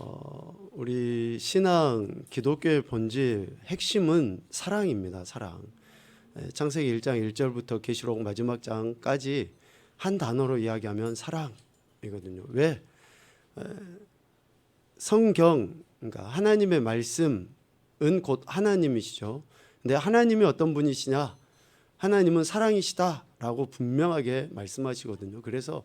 어, 우리 신앙 기독교의 본질 핵심은 사랑입니다. 사랑. 예, 창세기 1장 1절부터 계시록 마지막 장까지 한 단어로 이야기하면 사랑이거든요. 왜? 에, 성경 그러니까 하나님의 말씀은 곧 하나님이시죠. 근데 하나님이 어떤 분이시냐? 하나님은 사랑이시다라고 분명하게 말씀하시거든요. 그래서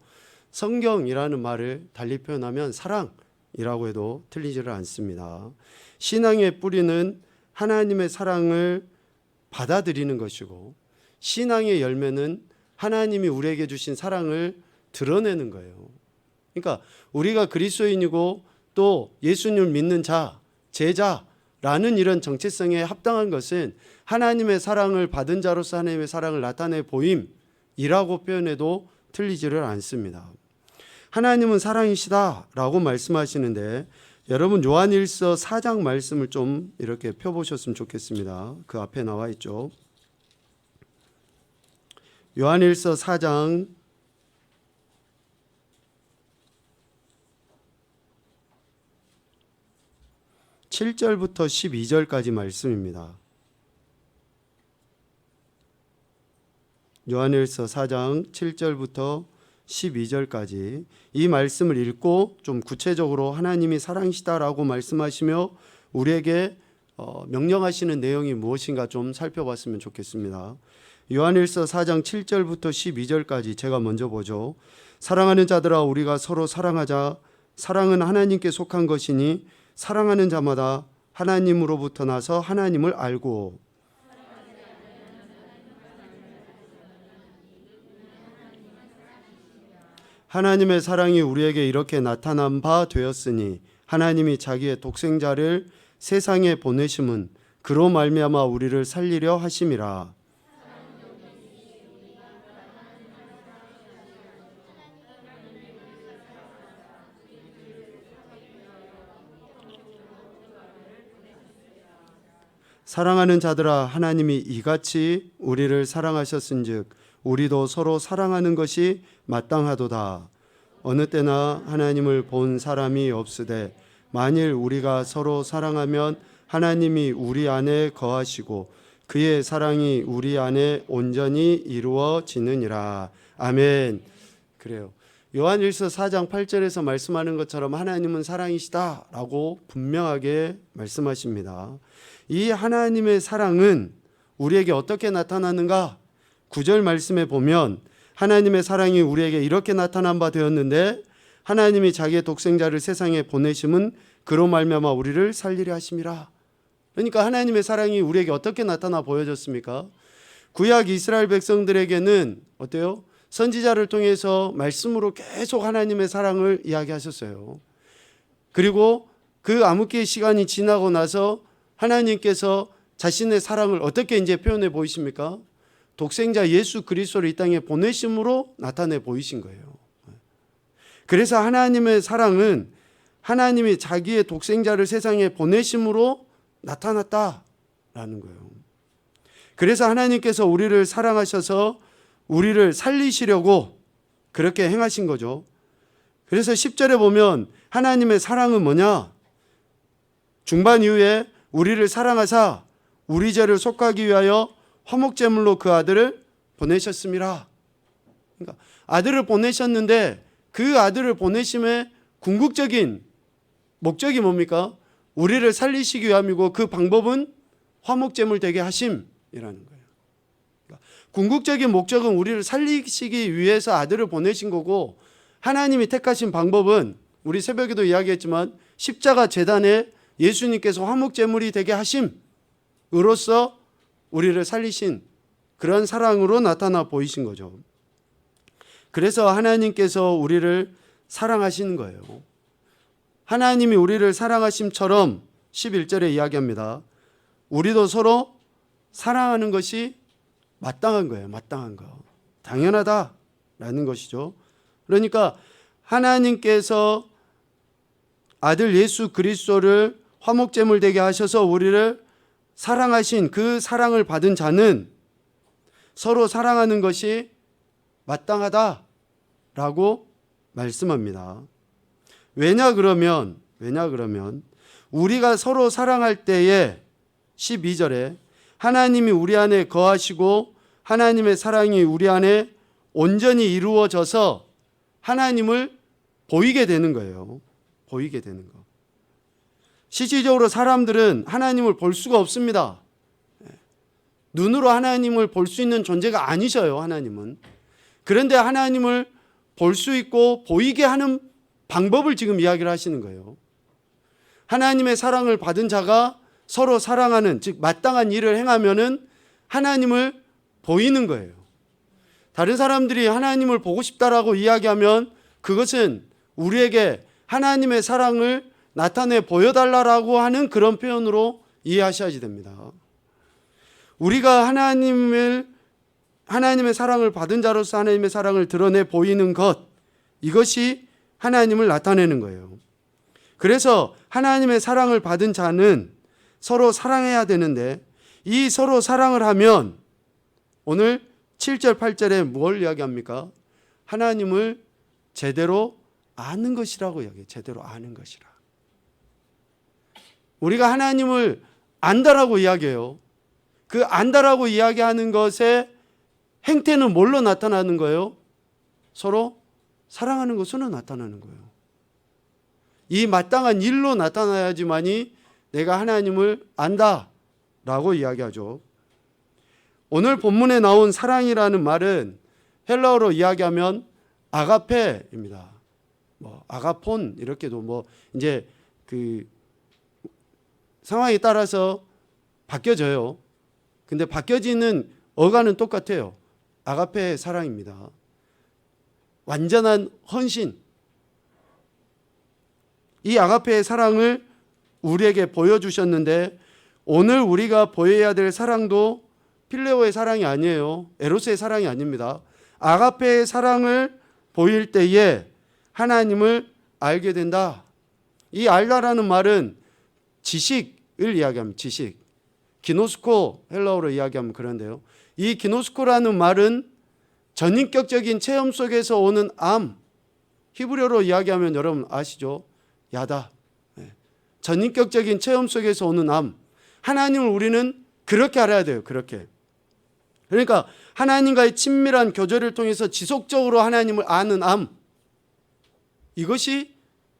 성경이라는 말을 달리 표현하면 사랑 이라고 해도 틀리지를 않습니다. 신앙의 뿌리는 하나님의 사랑을 받아들이는 것이고 신앙의 열매는 하나님이 우리에게 주신 사랑을 드러내는 거예요. 그러니까 우리가 그리스도인이고 또 예수님을 믿는 자, 제자라는 이런 정체성에 합당한 것은 하나님의 사랑을 받은 자로서 하나님의 사랑을 나타내 보임이라고 표현해도 틀리지를 않습니다. 하나님은 사랑이시다라고 말씀하시는데 여러분 요한일서 4장 말씀을 좀 이렇게 펴 보셨으면 좋겠습니다. 그 앞에 나와 있죠. 요한일서 4장 7절부터 12절까지 말씀입니다. 요한일서 4장 7절부터 12절까지 이 말씀을 읽고 좀 구체적으로 하나님이 사랑이시다라고 말씀하시며 우리에게 어, 명령하시는 내용이 무엇인가 좀 살펴봤으면 좋겠습니다. 요한일서 4장 7절부터 12절까지 제가 먼저 보죠. 사랑하는 자들아 우리가 서로 사랑하자 사랑은 하나님께 속한 것이니 사랑하는 자마다 하나님으로부터 나서 하나님을 알고 하나님의 사랑이 우리에게 이렇게 나타난 바 되었으니 하나님이 자기의 독생자를 세상에 보내심은 그로 말미암아 우리를 살리려 하심이라. 사랑하는 자들아 하나님이 이같이 우리를 사랑하셨은즉 우리도 서로 사랑하는 것이 마땅하도다. 어느 때나 하나님을 본 사람이 없으되 만일 우리가 서로 사랑하면 하나님이 우리 안에 거하시고 그의 사랑이 우리 안에 온전히 이루어지느니라. 아멘. 그래요. 요한일서 4장 8절에서 말씀하는 것처럼 하나님은 사랑이시다라고 분명하게 말씀하십니다. 이 하나님의 사랑은 우리에게 어떻게 나타나는가? 9절 말씀에 보면 하나님의 사랑이 우리에게 이렇게 나타난 바 되었는데 하나님이 자기의 독생자를 세상에 보내심은 그로 말미암아 우리를 살리려 하심이라. 그러니까 하나님의 사랑이 우리에게 어떻게 나타나 보여졌습니까? 구약 이스라엘 백성들에게는 어때요? 선지자를 통해서 말씀으로 계속 하나님의 사랑을 이야기하셨어요. 그리고 그 암흑기의 시간이 지나고 나서 하나님께서 자신의 사랑을 어떻게 이제 표현해 보이십니까? 독생자 예수 그리스도를 이 땅에 보내심으로 나타내 보이신 거예요. 그래서 하나님의 사랑은 하나님이 자기의 독생자를 세상에 보내심으로 나타났다라는 거예요. 그래서 하나님께서 우리를 사랑하셔서 우리를 살리시려고 그렇게 행하신 거죠. 그래서 10절에 보면 하나님의 사랑은 뭐냐? 중반 이후에 우리를 사랑하사 우리 죄를 속하기 위하여 화목제물로 그 아들을 보내셨습니다. 그러니까 아들을 보내셨는데 그 아들을 보내심의 궁극적인 목적이 뭡니까? 우리를 살리시기 위함이고 그 방법은 화목제물 되게 하심이라는 거예요. 그러니까 궁극적인 목적은 우리를 살리시기 위해서 아들을 보내신 거고 하나님이 택하신 방법은 우리 새벽에도 이야기했지만 십자가 재단에 예수님께서 화목제물이 되게 하심으로써 우리를 살리신 그런 사랑으로 나타나 보이신 거죠. 그래서 하나님께서 우리를 사랑하시는 거예요. 하나님이 우리를 사랑하심처럼 11절에 이야기합니다. 우리도 서로 사랑하는 것이 마땅한 거예요. 마땅한 거. 당연하다라는 것이죠. 그러니까 하나님께서 아들 예수 그리스도를 화목제물 되게 하셔서 우리를 사랑하신 그 사랑을 받은 자는 서로 사랑하는 것이 마땅하다라고 말씀합니다. 왜냐 그러면 왜냐 그러면 우리가 서로 사랑할 때에 12절에 하나님이 우리 안에 거하시고 하나님의 사랑이 우리 안에 온전히 이루어져서 하나님을 보이게 되는 거예요. 보이게 되는 거. 실질적으로 사람들은 하나님을 볼 수가 없습니다. 눈으로 하나님을 볼 수 있는 존재가 아니셔요, 하나님은. 그런데 하나님을 볼 수 있고 보이게 하는 방법을 지금 이야기를 하시는 거예요. 하나님의 사랑을 받은 자가 서로 사랑하는, 즉, 마땅한 일을 행하면은 하나님을 보이는 거예요. 다른 사람들이 하나님을 보고 싶다라고 이야기하면 그것은 우리에게 하나님의 사랑을 나타내 보여달라라고 하는 그런 표현으로 이해하셔야지 됩니다. 우리가 하나님을 하나님의 사랑을 받은 자로서 하나님의 사랑을 드러내 보이는 것 이것이 하나님을 나타내는 거예요. 그래서 하나님의 사랑을 받은 자는 서로 사랑해야 되는데 이 서로 사랑을 하면 오늘 7절 8절에 뭘 이야기합니까? 하나님을 제대로 아는 것이라고 이야기해요. 제대로 아는 것이라. 우리가 하나님을 안다라고 이야기해요. 그 안다라고 이야기하는 것의 행태는 뭘로 나타나는 거예요? 서로 사랑하는 것으로 나타나는 거예요. 이 마땅한 일로 나타나야지만이 내가 하나님을 안다라고 이야기하죠. 오늘 본문에 나온 사랑이라는 말은 헬라어로 이야기하면 아가페입니다. 뭐 아가폰 이렇게도 뭐 이제 그 상황에 따라서 바뀌어져요. 근데 바뀌어지는 어가는 똑같아요. 아가페 사랑입니다. 완전한 헌신. 이 아가페의 사랑을 우리에게 보여주셨는데 오늘 우리가 보여야 될 사랑도 필레오의 사랑이 아니에요. 에로스의 사랑이 아닙니다. 아가페의 사랑을 보일 때에 하나님을 알게 된다. 이 알다라는 말은 지식을 이야기하면 지식. 기노스코 헬라어로 이야기하면 그런데요. 이 기노스코라는 말은 전인격적인 체험 속에서 오는 암. 히브리어로 이야기하면 여러분 아시죠? 야다. 네. 전인격적인 체험 속에서 오는 암. 하나님을 우리는 그렇게 알아야 돼요. 그렇게. 그러니까 하나님과의 친밀한 교제를 통해서 지속적으로 하나님을 아는 암. 이것이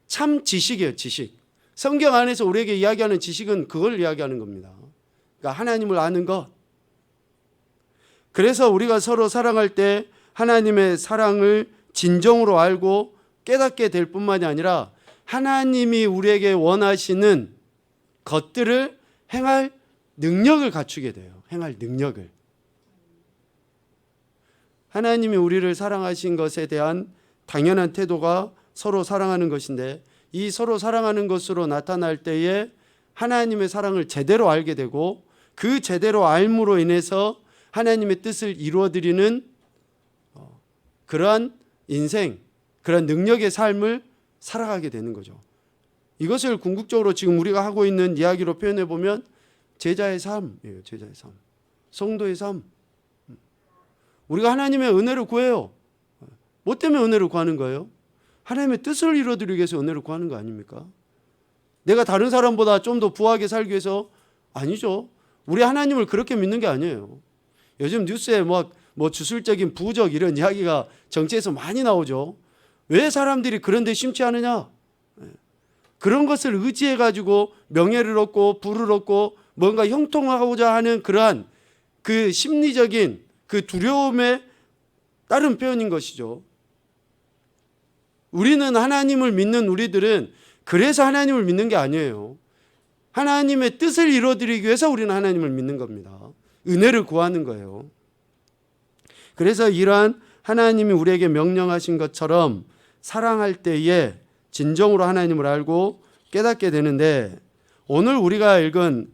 참 지식이에요, 지식. 성경 안에서 우리에게 이야기하는 지식은 그걸 이야기하는 겁니다. 그러니까 하나님을 아는 것. 그래서 우리가 서로 사랑할 때 하나님의 사랑을 진정으로 알고 깨닫게 될 뿐만이 아니라 하나님이 우리에게 원하시는 것들을 행할 능력을 갖추게 돼요. 행할 능력을. 하나님이 우리를 사랑하신 것에 대한 당연한 태도가 서로 사랑하는 것인데 이 서로 사랑하는 것으로 나타날 때에 하나님의 사랑을 제대로 알게 되고 그 제대로 알므로 인해서 하나님의 뜻을 이루어 드리는 어, 그러한 인생, 그런 능력의 삶을 살아가게 되는 거죠. 이것을 궁극적으로 지금 우리가 하고 있는 이야기로 표현해 보면 제자의 삶이에요. 제자의 삶. 성도의 삶. 우리가 하나님의 은혜를 구해요. 뭐 때문에 은혜를 구하는 거예요? 하나님의 뜻을 이루어드리기 위해서 은혜를 구하는 거 아닙니까? 내가 다른 사람보다 좀 더 부하게 살기 위해서 아니죠. 우리 하나님을 그렇게 믿는 게 아니에요. 요즘 뉴스에 뭐, 뭐 주술적인 부적 이런 이야기가 정치에서 많이 나오죠. 왜 사람들이 그런 데 심지 않느냐? 그런 것을 의지해 가지고 명예를 얻고 부를 얻고 뭔가 형통하고자 하는 그러한 그 심리적인 그 두려움에 따른 표현인 것이죠. 우리는 하나님을 믿는 우리들은 그래서 하나님을 믿는 게 아니에요. 하나님의 뜻을 이루어드리기 위해서 우리는 하나님을 믿는 겁니다. 은혜를 구하는 거예요. 그래서 이러한 하나님이 우리에게 명령하신 것처럼 사랑할 때에 진정으로 하나님을 알고 깨닫게 되는데 오늘 우리가 읽은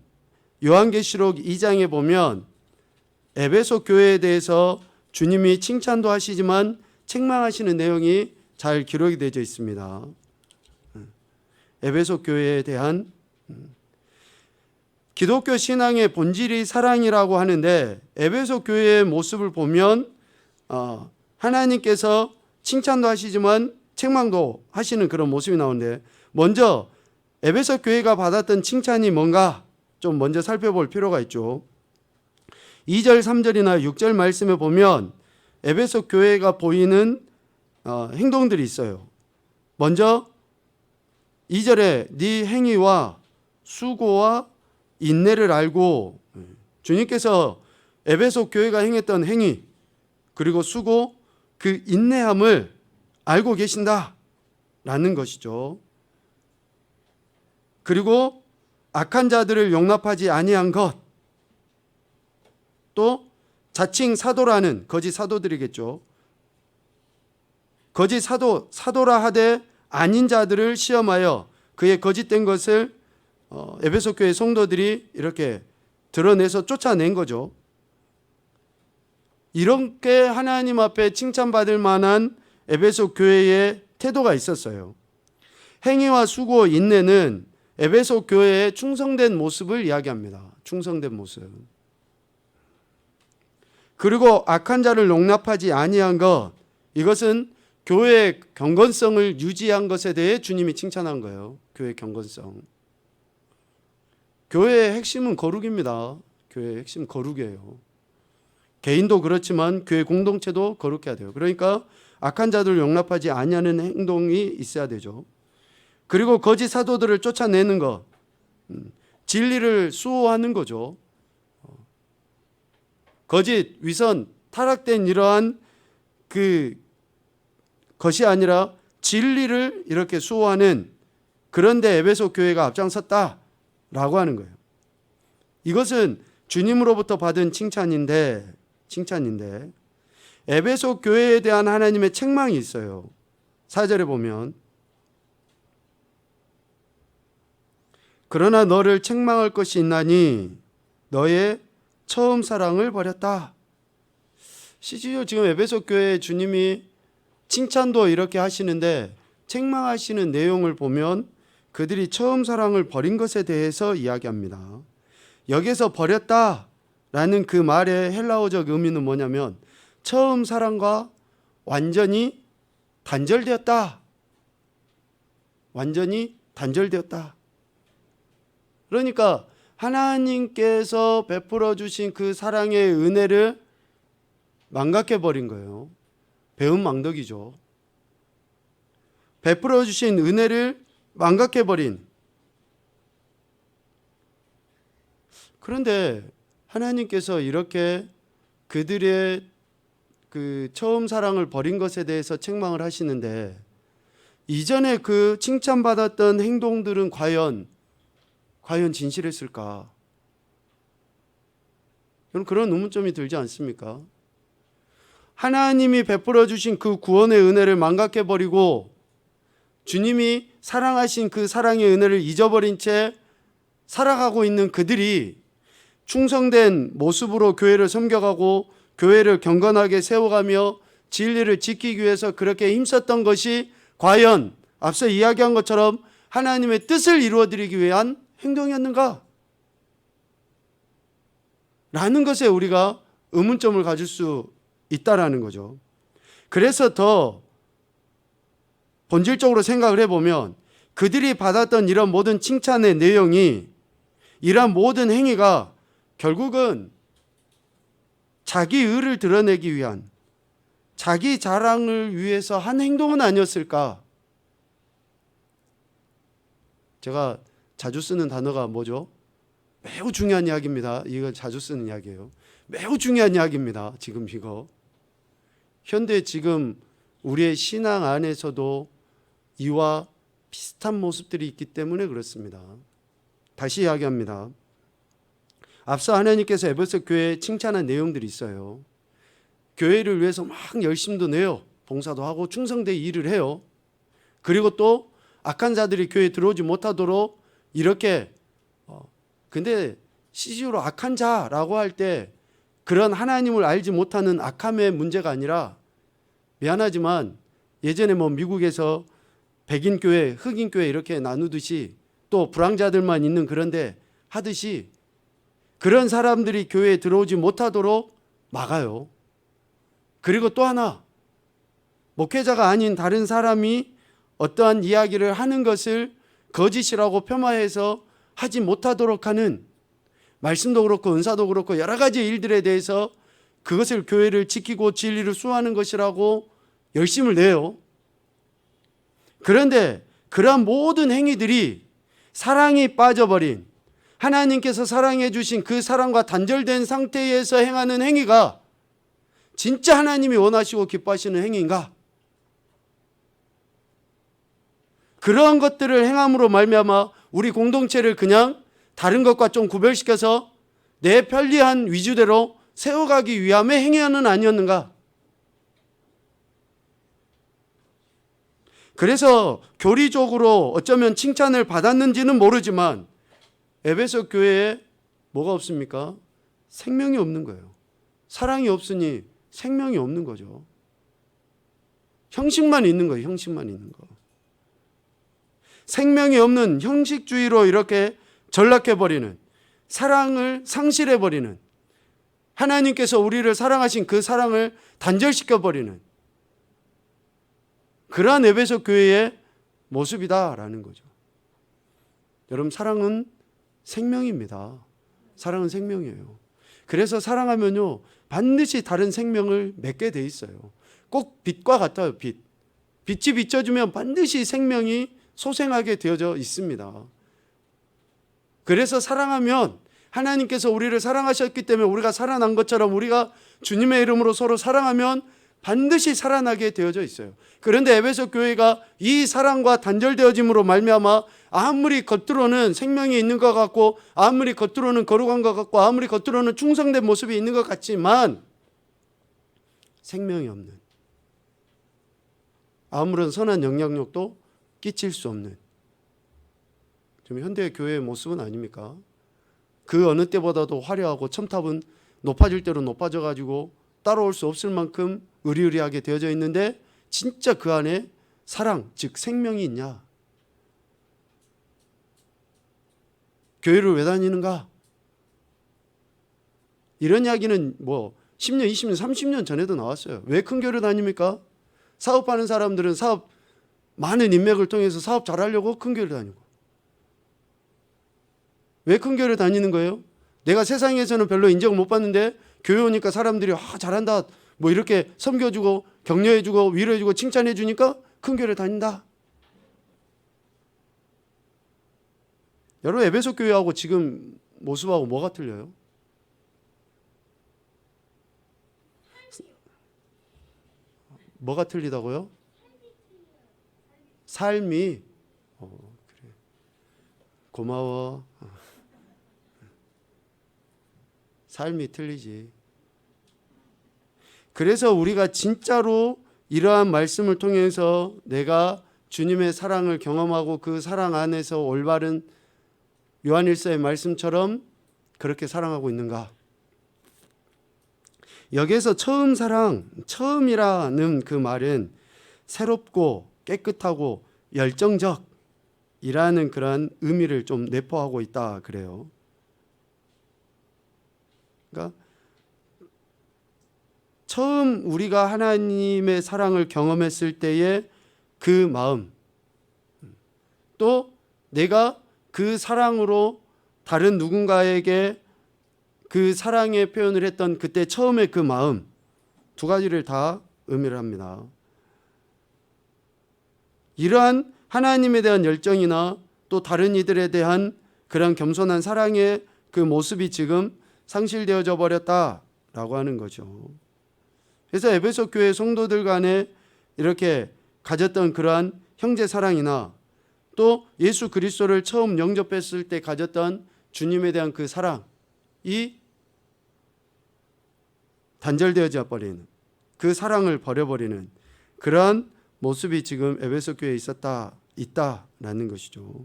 요한계시록 2장에 보면 에베소 교회에 대해서 주님이 칭찬도 하시지만 책망하시는 내용이 잘 기록이 되어 있습니다. 에베소 교회에 대한 기독교 신앙의 본질이 사랑이라고 하는데 에베소 교회의 모습을 보면 어, 하나님께서 칭찬도 하시지만 책망도 하시는 그런 모습이 나오는데 먼저 에베소 교회가 받았던 칭찬이 뭔가 좀 먼저 살펴볼 필요가 있죠. 2절, 3절이나 6절 말씀에 보면 에베소 교회가 보이는 어, 행동들이 있어요. 먼저 2절에 네 행위와 수고와 인내를 알고 주님께서 에베소 교회가 행했던 행위 그리고 수고 그 인내함을 알고 계신다라는 것이죠. 그리고 악한 자들을 용납하지 아니한 것, 또 자칭 사도라는 거짓 사도들이겠죠. 거짓 사도 사도라 하되 아닌 자들을 시험하여 그의 거짓된 것을 어, 에베소 교회 성도들이 이렇게 드러내서 쫓아낸 거죠. 이렇게 하나님 앞에 칭찬받을 만한 에베소 교회의 태도가 있었어요. 행위와 수고, 인내는 에베소 교회의 충성된 모습을 이야기합니다. 충성된 모습. 그리고 악한 자를 용납하지 아니한 것 이것은 교회의 경건성을 유지한 것에 대해 주님이 칭찬한 거예요. 교회 경건성. 교회의 핵심은 거룩입니다. 교회의 핵심 거룩이에요. 개인도 그렇지만 교회 공동체도 거룩해야 돼요. 그러니까 악한 자들을 용납하지 아니하는 행동이 있어야 되죠. 그리고 거짓 사도들을 쫓아내는 것, 음, 진리를 수호하는 거죠. 어, 거짓, 위선, 타락된 이러한 그 것이 아니라 진리를 이렇게 수호하는 그런데 에베소 교회가 앞장섰다라고 하는 거예요. 이것은 주님으로부터 받은 칭찬인데 칭찬인데 에베소 교회에 대한 하나님의 책망이 있어요. 4절에 보면 그러나 너를 책망할 것이 있나니 너의 처음 사랑을 버렸다. 시지요 지금 에베소 교회 주님이 칭찬도 이렇게 하시는데 책망하시는 내용을 보면 그들이 처음 사랑을 버린 것에 대해서 이야기합니다. 여기서 버렸다 라는 그 말의 헬라어적 의미는 뭐냐면 처음 사랑과 완전히 단절되었다. 완전히 단절되었다. 그러니까 하나님께서 베풀어 주신 그 사랑의 은혜를 망각해 버린 거예요. 배은 망덕이죠. 베풀어 주신 은혜를 망각해 버린 그런데 하나님께서 이렇게 그들의 그 처음 사랑을 버린 것에 대해서 책망을 하시는데 이전에 그 칭찬받았던 행동들은 과연 과연 진실했을까? 그런 의문점이 들지 않습니까? 하나님이 베풀어 주신 그 구원의 은혜를 망각해 버리고 주님이 사랑하신 그 사랑의 은혜를 잊어버린 채 살아가고 있는 그들이 충성된 모습으로 교회를 섬겨가고 교회를 경건하게 세워가며 진리를 지키기 위해서 그렇게 힘썼던 것이 과연 앞서 이야기한 것처럼 하나님의 뜻을 이루어드리기 위한 행동이었는가? 라는 것에 우리가 의문점을 가질 수 있다라는 거죠. 그래서 더 본질적으로 생각을 해보면 그들이 받았던 이런 모든 칭찬의 내용이 이러한 모든 행위가 결국은 자기 의를 드러내기 위한 자기 자랑을 위해서 한 행동은 아니었을까? 제가 자주 쓰는 단어가 뭐죠? 매우 중요한 이야기입니다. 이거 자주 쓰는 이야기예요. 매우 중요한 이야기입니다. 지금 이거. 현대 지금 우리의 신앙 안에서도 이와 비슷한 모습들이 있기 때문에 그렇습니다. 다시 이야기합니다. 앞서 하나님께서 에베소 교회에 칭찬한 내용들이 있어요. 교회를 위해서 막 열심도 내요. 봉사도 하고 충성되게 일을 해요. 그리고 또 악한 자들이 교회에 들어오지 못하도록 이렇게 어 근데 CG로 악한 자라고 할 때 그런 하나님을 알지 못하는 악함의 문제가 아니라 미안하지만 예전에 뭐 미국에서 백인 교회, 흑인 교회 이렇게 나누듯이 또 불황자들만 있는 그런데 하듯이 그런 사람들이 교회에 들어오지 못하도록 막아요. 그리고 또 하나 목회자가 아닌 다른 사람이 어떠한 이야기를 하는 것을 거짓이라고 폄하해서 하지 못하도록 하는 말씀도 그렇고 은사도 그렇고 여러 가지 일들에 대해서 그것을 교회를 지키고 진리를 수호하는 것이라고 열심을 내요. 그런데 그러한 모든 행위들이 사랑이 빠져버린 하나님께서 사랑해 주신 그 사랑과 단절된 상태에서 행하는 행위가 진짜 하나님이 원하시고 기뻐하시는 행위인가? 그러한 것들을 행함으로 말미암아 우리 공동체를 그냥 다른 것과 좀 구별시켜서 내 편리한 위주대로 세워가기 위함의 행위는 아니었는가? 그래서 교리적으로 어쩌면 칭찬을 받았는지는 모르지만 에베소 교회에 뭐가 없습니까? 생명이 없는 거예요. 사랑이 없으니 생명이 없는 거죠. 형식만 있는 거예요. 형식만 있는 거. 생명이 없는 형식주의로 이렇게 전락해 버리는 사랑을 상실해 버리는 하나님께서 우리를 사랑하신 그 사랑을 단절시켜 버리는 그러한 에베소 교회의 모습이다라는 거죠. 여러분 사랑은 생명입니다. 사랑은 생명이에요. 그래서 사랑하면요 반드시 다른 생명을 맺게 돼 있어요. 꼭 빛과 같아요. 빛. 빛이 비춰주면 반드시 생명이 소생하게 되어져 있습니다. 그래서 사랑하면 하나님께서 우리를 사랑하셨기 때문에 우리가 살아난 것처럼 우리가 주님의 이름으로 서로 사랑하면 반드시 살아나게 되어져 있어요. 그런데 에베소 교회가 이 사랑과 단절되어짐으로 말미암아 아무리 겉으로는 생명이 있는 것 같고 아무리 겉으로는 거룩한 것 같고 아무리 겉으로는 충성된 모습이 있는 것 같지만 생명이 없는 아무런 선한 영향력도 끼칠 수 없는 좀 현대 교회의 모습은 아닙니까? 그 어느 때보다도 화려하고 첨탑은 높아질 대로 높아져 가지고 따라올 수 없을 만큼 의리의리하게 되어져 있는데 진짜 그 안에 사랑 즉 생명이 있냐? 교회를 왜 다니는가? 이런 이야기는 뭐 10년, 20년, 30년 전에도 나왔어요. 왜 큰 교회를 다닙니까? 사업하는 사람들은 사업 많은 인맥을 통해서 사업 잘하려고 큰 교회를 다니고. 왜 큰 교회를 다니는 거예요? 내가 세상에서는 별로 인정을 못 받는데 교회 오니까 사람들이 아 잘한다 뭐 이렇게 섬겨주고 격려해주고 위로해주고 칭찬해주니까 큰 교회를 다닌다. 여러분 에베소 교회하고 지금 모습하고 뭐가 틀려요? 뭐가 틀리다고요? 삶이 어, 그래. 고마워. 어. 삶이 틀리지. 그래서 우리가 진짜로 이러한 말씀을 통해서 내가 주님의 사랑을 경험하고 그 사랑 안에서 올바른 요한일서의 말씀처럼 그렇게 사랑하고 있는가? 여기에서 처음 사랑, 처음이라는 그 말은 새롭고 깨끗하고 열정적이라는 그러한 의미를 좀 내포하고 있다 그래요. 그러니까 처음 우리가 하나님의 사랑을 경험했을 때의 그 마음, 또 내가 그 사랑으로 다른 누군가에게 그 사랑의 표현을 했던 그때 처음의 그 마음 두 가지를 다 의미를 합니다. 이러한 하나님에 대한 열정이나 또 다른 이들에 대한 그런 겸손한 사랑의 그 모습이 지금 상실되어져 버렸다라고 하는 거죠. 그래서 에베소 교회 성도들 간에 이렇게 가졌던 그러한 형제 사랑이나 또 예수 그리스도를 처음 영접했을 때 가졌던 주님에 대한 그 사랑이 단절되어져 버리는 그 사랑을 버려버리는 그러한 모습이 지금 에베소 교회에 있었다 있다라는 것이죠.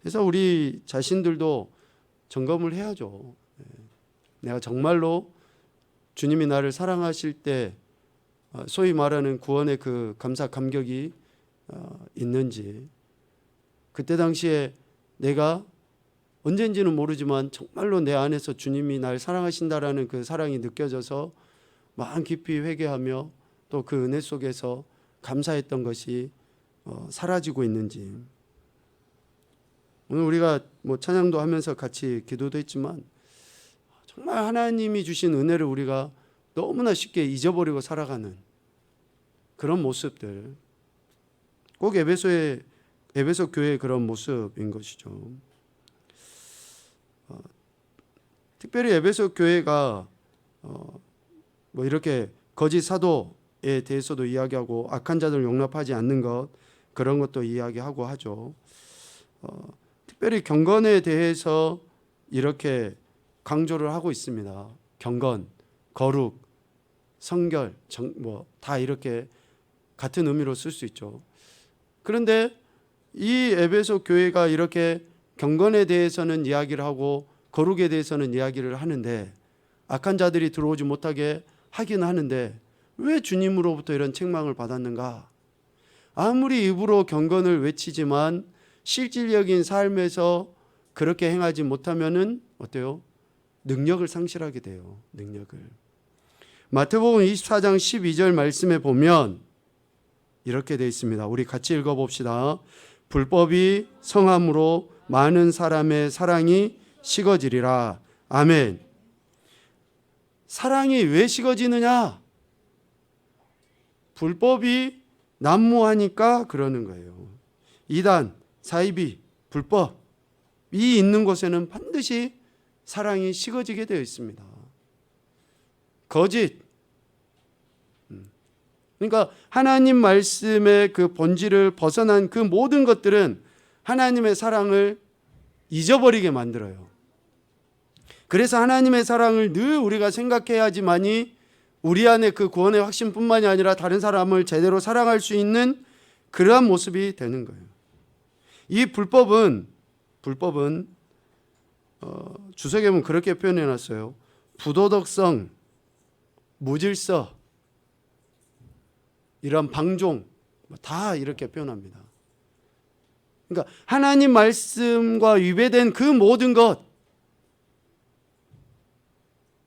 그래서 우리 자신들도 점검을 해야죠. 예. 내가 정말로 주님이 나를 사랑하실 때 어, 소위 말하는 구원의 그 감사 감격이 어, 있는지 그때 당시에 내가 언젠지는 모르지만 정말로 내 안에서 주님이 날 사랑하신다라는 그 사랑이 느껴져서 마음 깊이 회개하며 또 그 은혜 속에서 감사했던 것이 어, 사라지고 있는지 오늘 우리가 뭐 찬양도 하면서 같이 기도도 했지만 정말 하나님이 주신 은혜를 우리가 너무나 쉽게 잊어버리고 살아가는 그런 모습들 꼭 에베소의 에베소 교회의 그런 모습인 것이죠. 어, 특별히 에베소 교회가 어, 뭐 이렇게 거짓 사도에 대해서도 이야기하고 악한 자들 용납하지 않는 것 그런 것도 이야기하고 하죠. 어, 특별히 경건에 대해서 이렇게 강조를 하고 있습니다. 경건, 거룩, 성결, 뭐 다 이렇게 같은 의미로 쓸 수 있죠. 그런데 이 에베소 교회가 이렇게 경건에 대해서는 이야기를 하고 거룩에 대해서는 이야기를 하는데 악한 자들이 들어오지 못하게 하긴 하는데 왜 주님으로부터 이런 책망을 받았는가? 아무리 입으로 경건을 외치지만 실질적인 삶에서 그렇게 행하지 못하면은 어때요? 능력을 상실하게 돼요. 능력을. 마태복음 24장 12절 말씀에 보면 이렇게 되어 있습니다. 우리 같이 읽어 봅시다. 불법이 성함으로 많은 사람의 사랑이 식어지리라. 아멘. 사랑이 왜 식어지느냐? 불법이 난무하니까 그러는 거예요. 이단, 사이비, 불법이 있는 곳에는 반드시 사랑이 식어지게 되어 있습니다. 거짓. 음. 그러니까 하나님 말씀의 그 본질을 벗어난 그 모든 것들은 하나님의 사랑을 잊어버리게 만들어요. 그래서 하나님의 사랑을 늘 우리가 생각해야지만이 우리 안에 그 구원의 확신뿐만이 아니라 다른 사람을 제대로 사랑할 수 있는 그러한 모습이 되는 거예요. 이 불법은 불법은 어, 주석에 보면 그렇게 표현해 놨어요. 부도덕성, 무질서, 이런 방종 뭐다 이렇게 표현합니다. 그러니까 하나님 말씀과 위배된 그 모든 것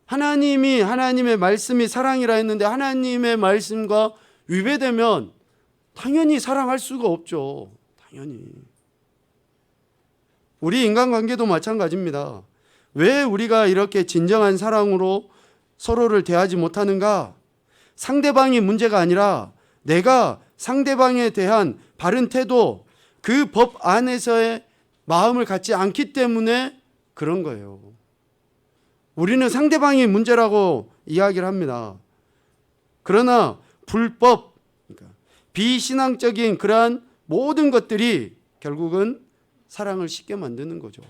하나님이 하나님의 말씀이 사랑이라 했는데 하나님의 말씀과 위배되면 당연히 사랑할 수가 없죠. 당연히. 우리 인간관계도 마찬가지입니다. 왜 우리가 이렇게 진정한 사랑으로 서로를 대하지 못하는가? 상대방이 문제가 아니라 내가 상대방에 대한 바른 태도, 그 법 안에서의 마음을 갖지 않기 때문에 그런 거예요. 우리는 상대방이 문제라고 이야기를 합니다. 그러나 불법, 그러니까 비신앙적인 그러한 모든 것들이 결국은 사랑을 쉽게 만드는 거죠.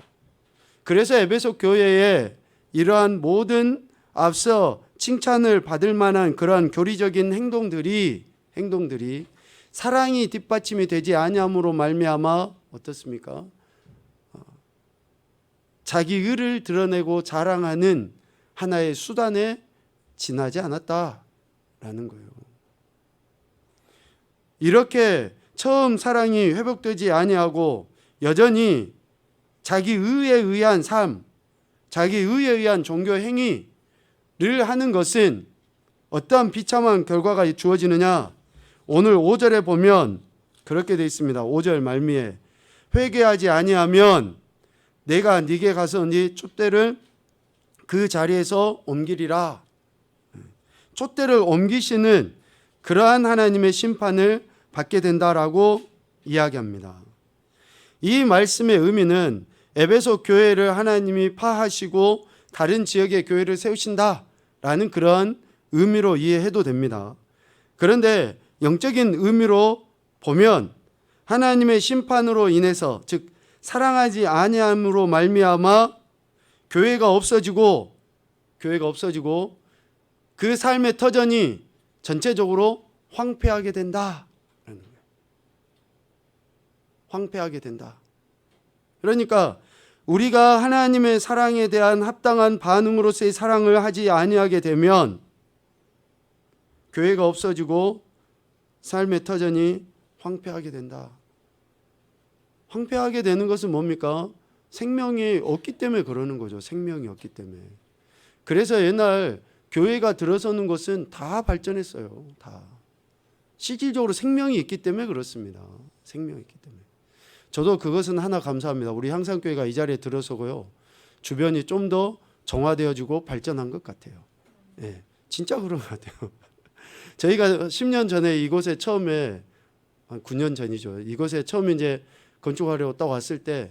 그래서 에베소 교회에 이러한 모든 앞서 칭찬을 받을 만한 그러한 교리적인 행동들이 행동들이 사랑이 뒷받침이 되지 아니함으로 말미암아 어떻습니까? 자기 의를 드러내고 자랑하는 하나의 수단에 지나지 않았다라는 거예요. 이렇게 처음 사랑이 회복되지 아니하고 여전히 자기 의에 의한 삶, 자기 의에 의한 종교 행위를 하는 것은 어떠한 비참한 결과가 주어지느냐? 오늘 5절에 보면 그렇게 되어 있습니다. 5절 말미에 회개하지 아니하면 내가 네게 가서 네 촛대를 그 자리에서 옮기리라. 촛대를 옮기시는 그러한 하나님의 심판을 받게 된다라고 이야기합니다. 이 말씀의 의미는 에베소 교회를 하나님이 파하시고 다른 지역의 교회를 세우신다라는 그런 의미로 이해해도 됩니다. 그런데 영적인 의미로 보면 하나님의 심판으로 인해서 즉 사랑하지 아니함으로 말미암아 교회가 없어지고 교회가 없어지고 그 삶의 터전이 전체적으로 황폐하게 된다. 황폐하게 된다. 그러니까 우리가 하나님의 사랑에 대한 합당한 반응으로서의 사랑을 하지 아니하게 되면 교회가 없어지고 삶의 터전이 황폐하게 된다. 황폐하게 되는 것은 뭡니까? 생명이 없기 때문에 그러는 거죠. 생명이 없기 때문에. 그래서 옛날 교회가 들어서는 것은 다 발전했어요. 다. 실질적으로 생명이 있기 때문에 그렇습니다. 생명이 있기 때문에. 저도 그것은 하나 감사합니다. 우리 향상교회가 이 자리에 들어서고요. 주변이 좀 더 정화되어지고 발전한 것 같아요. 예, 진짜 그런 것 같아요. 저희가 10년 전에 이곳에 처음에 한 9년 전이죠. 이곳에 처음 이제 건축하려고 딱 왔을 때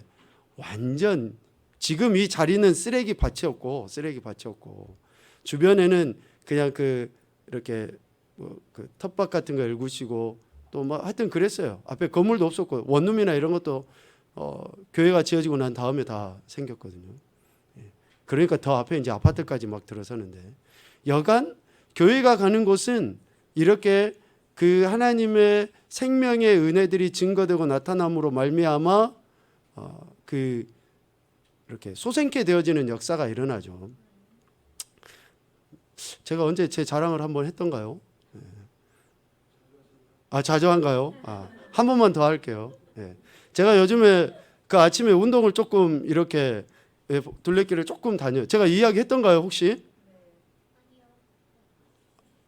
완전 지금 이 자리는 쓰레기 밭이었고 쓰레기 밭이었고 주변에는 그냥 그 이렇게 뭐 그 텃밭 같은 거 일구시고 또 뭐 하여튼 그랬어요. 앞에 건물도 없었고 원룸이나 이런 것도 어 교회가 지어지고 난 다음에 다 생겼거든요. 예. 그러니까 더 앞에 이제 아파트까지 막 들어서는데 여간 교회가 가는 곳은 이렇게 그 하나님의 생명의 은혜들이 증거되고 나타남으로 말미암아 어, 그 이렇게 소생케 되어지는 역사가 일어나죠. 제가 언제 제 자랑을 한번 했던가요? 예. 아 자주한가요? 아, 한 번만 더 할게요. 예. 제가 요즘에 그 아침에 운동을 조금 이렇게 예, 둘레길을 조금 다녀요. 제가 이야기했던가요 혹시?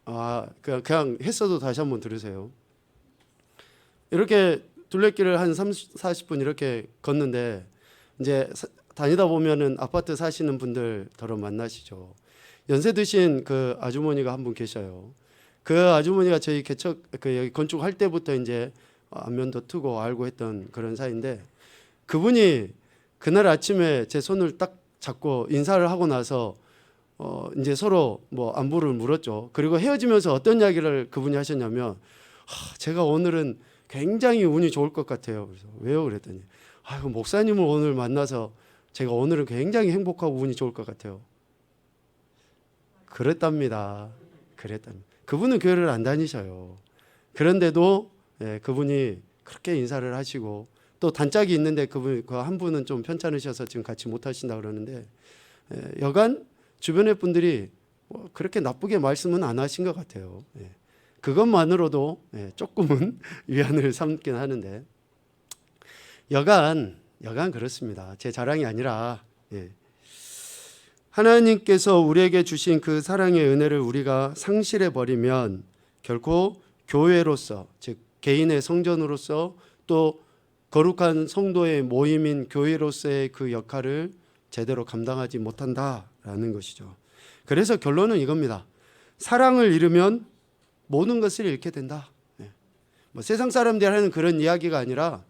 아 그냥, 그냥 했어도 다시 한번 들으세요. 이렇게 둘레길을 한 30, 40분 이렇게 걷는데 이제 사- 다니다 보면은 아파트 사시는 분들 더러 만나시죠. 연세 드신 그 아주머니가 한 분 계셔요. 그 아주머니가 저희 개척 그 여기 건축할 때부터 이제 안면도 트고 알고 했던 그런 사이인데 그분이 그날 아침에 제 손을 딱 잡고 인사를 하고 나서 어 이제 서로 뭐 안부를 물었죠. 그리고 헤어지면서 어떤 이야기를 그분이 하셨냐면 하, 제가 오늘은 굉장히 운이 좋을 것 같아요. 그래서 왜요? 그랬더니 아이고 목사님을 오늘 만나서 제가 오늘은 굉장히 행복하고 운이 좋을 것 같아요. 그랬답니다. 그랬답니다. 그분은 교회를 안 다니셔요. 그런데도 예, 그분이 그렇게 인사를 하시고 또 단짝이 있는데 그분 그 한 분은 좀 편찮으셔서 지금 같이 못 하신다 그러는데 예, 여간 주변의 분들이 뭐 그렇게 나쁘게 말씀은 안 하신 것 같아요. 예. 그것만으로도 예, 조금은 위안을 삼긴 하는데 여간 여간 그렇습니다. 제 자랑이 아니라 예. 하나님께서 우리에게 주신 그 사랑의 은혜를 우리가 상실해 버리면 결코 교회로서 즉 개인의 성전으로서 또 거룩한 성도의 모임인 교회로서의 그 역할을 제대로 감당하지 못한다라는 것이죠. 그래서 결론은 이겁니다. 사랑을 잃으면 모든 것을 잃게 된다. 예. 뭐 세상 사람들이 하는 그런 이야기가 아니라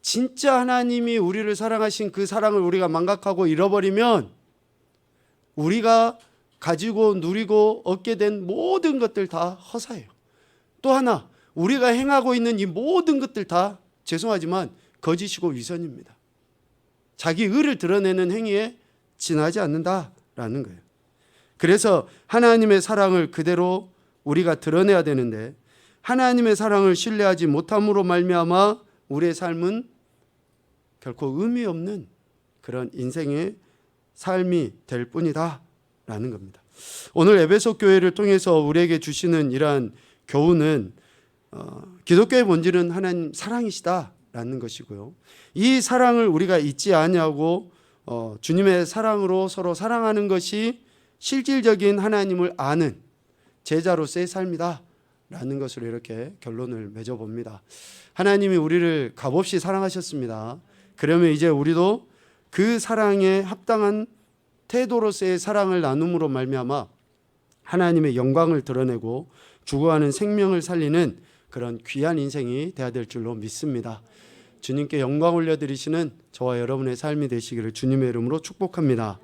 진짜 하나님이 우리를 사랑하신 그 사랑을 우리가 망각하고 잃어버리면 우리가 가지고 누리고 얻게 된 모든 것들 다 허사예요. 또 하나 우리가 행하고 있는 이 모든 것들 다 죄송하지만 거짓이고 위선입니다. 자기 의를 드러내는 행위에 지나지 않는다라는 거예요. 그래서 하나님의 사랑을 그대로 우리가 드러내야 되는데 하나님의 사랑을 신뢰하지 못함으로 말미암아 우리의 삶은 결코 의미 없는 그런 인생의 삶이 될 뿐이다 라는 겁니다. 오늘 에베소 교회를 통해서 우리에게 주시는 이러한 교훈은 어, 기독교의 본질은 하나님 사랑이시다라는 것이고요. 이 사랑을 우리가 잊지 아니하고 어, 주님의 사랑으로 서로 사랑하는 것이 실질적인 하나님을 아는 제자로서의 삶이다라는 것으로 이렇게 결론을 맺어 봅니다. 하나님이 우리를 값없이 사랑하셨습니다. 그러면 이제 우리도 그 사랑에 합당한 태도로서의 사랑을 나눔으로 말미암아 하나님의 영광을 드러내고 죽어가는 생명을 살리는 그런 귀한 인생이 돼야 될 줄로 믿습니다. 주님께 영광 올려 드리시는 저와 여러분의 삶이 되시기를 주님의 이름으로 축복합니다.